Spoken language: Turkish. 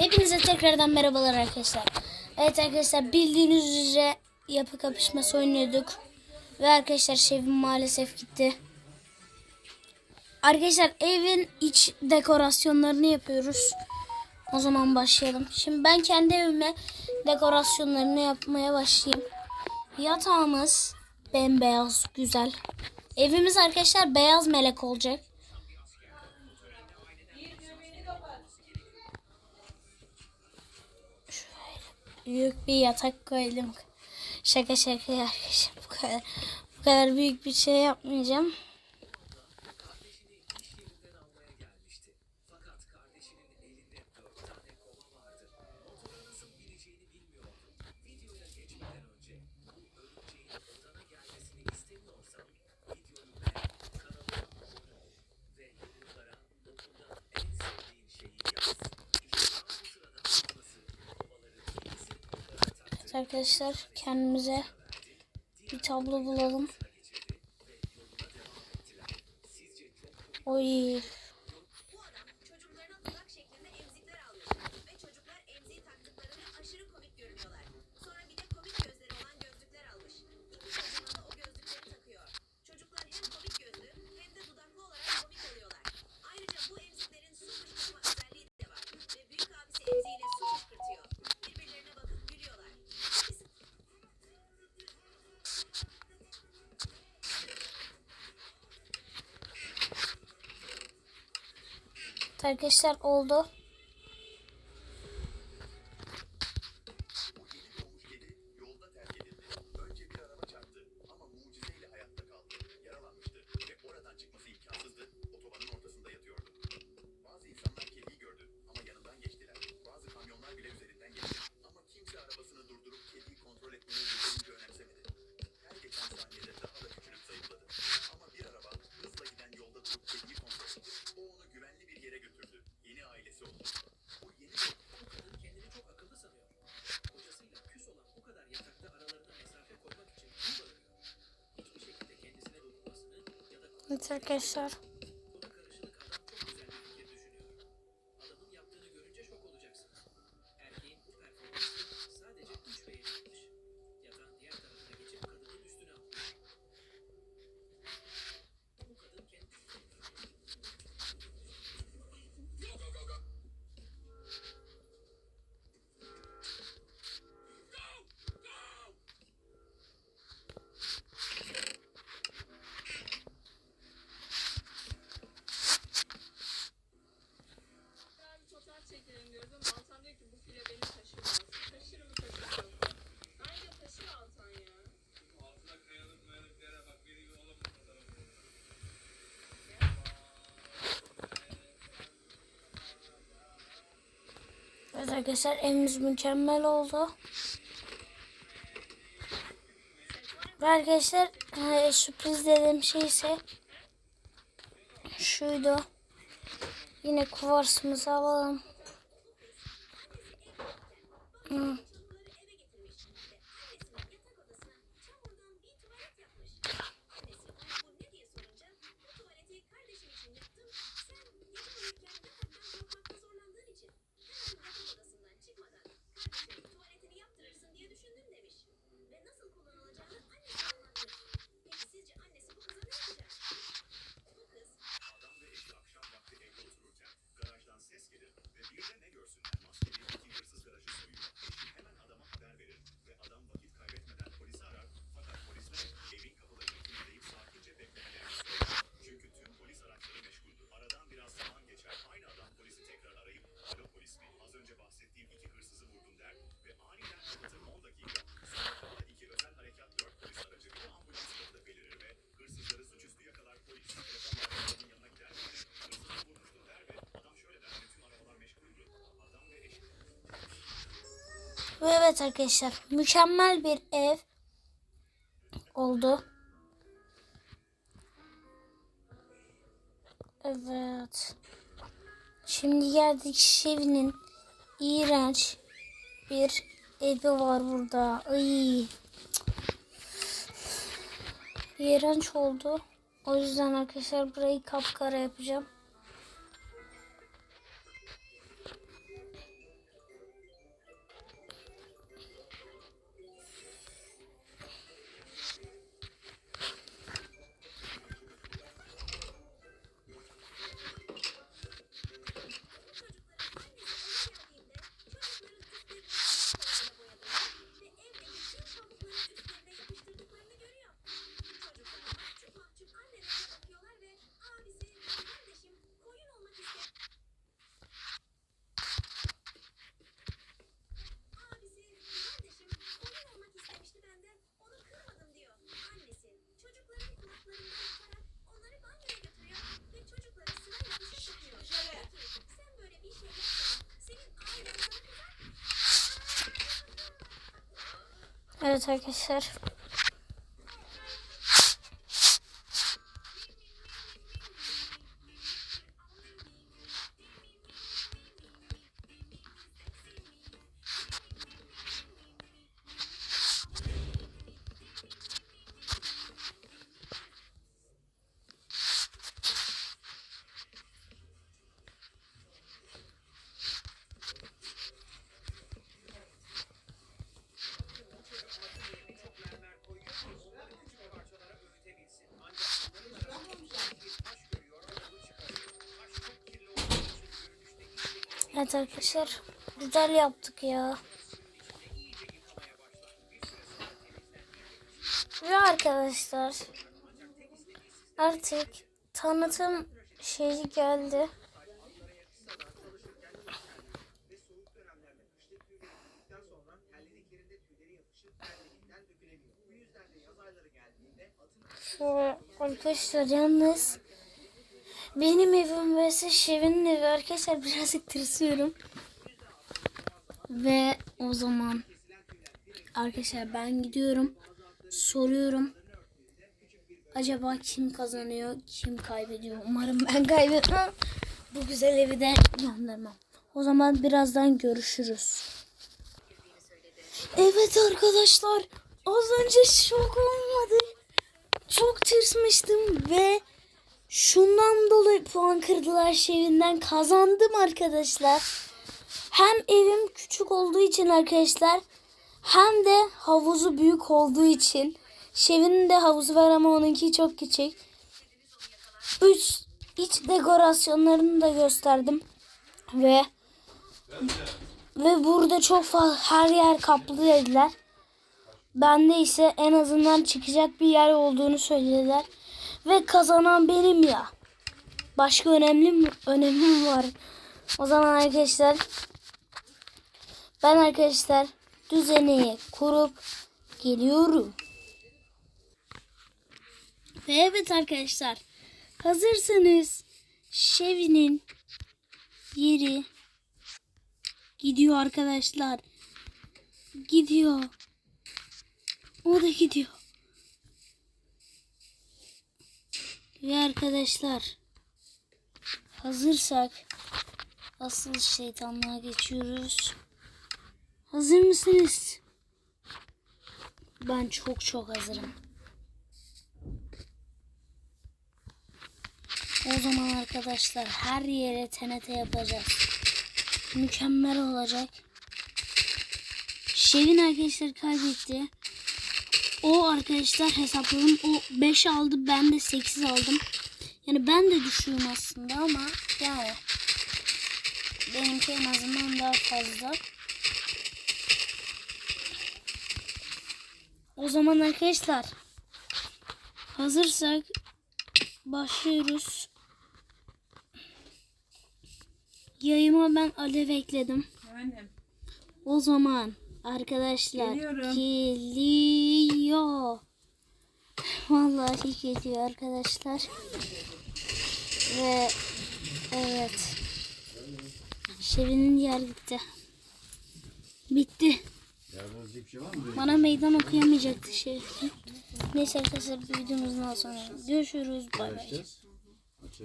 Hepinize tekrardan merhabalar arkadaşlar. Evet arkadaşlar bildiğiniz üzere yapı kapışması oynuyorduk. Ve arkadaşlar şevim maalesef gitti. Arkadaşlar evin iç dekorasyonlarını yapıyoruz. O zaman başlayalım. Şimdi ben kendi evime dekorasyonlarını yapmaya başlayayım. Yatağımız bembeyaz güzel. Evimiz arkadaşlar beyaz melek olacak. büyük bir yatak koydum. Şaka şaka arkadaşlar bu kadar. Bu kadar büyük bir şey yapmayacağım. Arkadaşlar kendimize bir tablo bulalım. Oy. arkadaşlar oldu. Evet arkadaşlar. Arkadaşlar evimiz mükemmel oldu. Ve arkadaşlar e, sürpriz dediğim şey ise şuydu. Yine kuvarsımızı alalım. Hmm. Evet arkadaşlar mükemmel bir ev oldu. Evet. Şimdi geldik Şevi'nin iğrenç bir evi var burada. Ay. İğrenç oldu. O yüzden arkadaşlar burayı kapkara yapacağım. Evet arkadaşlar. Evet arkadaşlar. Güzel yaptık ya. Ve arkadaşlar artık tanıtım şeyi geldi. Şöyle arkadaşlar yalnız benim evim vs Şevin evi arkadaşlar birazcık tırsıyorum. Ve o zaman arkadaşlar ben gidiyorum. Soruyorum. Acaba kim kazanıyor, kim kaybediyor? Umarım ben kaybetmem. Bu güzel evi de göndermem. O zaman birazdan görüşürüz. Evet arkadaşlar. Az önce şok olmadı. Çok tırsmıştım ve Şundan dolayı puan kırdılar şevinden kazandım arkadaşlar. Hem evim küçük olduğu için arkadaşlar hem de havuzu büyük olduğu için. Şevinin de havuzu var ama onunki çok küçük. Üç iç dekorasyonlarını da gösterdim. Ve ve burada çok fazla her yer kaplı dediler. Bende ise en azından çıkacak bir yer olduğunu söylediler. Ve kazanan benim ya. Başka önemli mi? Önemim var. O zaman arkadaşlar ben arkadaşlar düzeni kurup geliyorum. Ve evet arkadaşlar hazırsanız Şevi'nin yeri gidiyor arkadaşlar. Gidiyor. O da gidiyor. Ve arkadaşlar hazırsak asıl şeytanlığa geçiyoruz. Hazır mısınız? Ben çok çok hazırım. O zaman arkadaşlar her yere TNT yapacağız. Mükemmel olacak. Şevin arkadaşlar kaybetti. O arkadaşlar hesapladım. O 5 aldı. Ben de 8 aldım. Yani ben de düşüyorum aslında ama yani benimki en azından daha fazla. O zaman arkadaşlar hazırsak başlıyoruz. Yayıma ben alev ekledim. Efendim. O zaman arkadaşlar Geliyorum. geliyor. Vallahi geliyor arkadaşlar. Ve evet. Şevin'in yer gitti. Bitti. Bana meydan okuyamayacaktı şey. Neyse arkadaşlar videomuzdan sonra görüşürüz. Bay bay.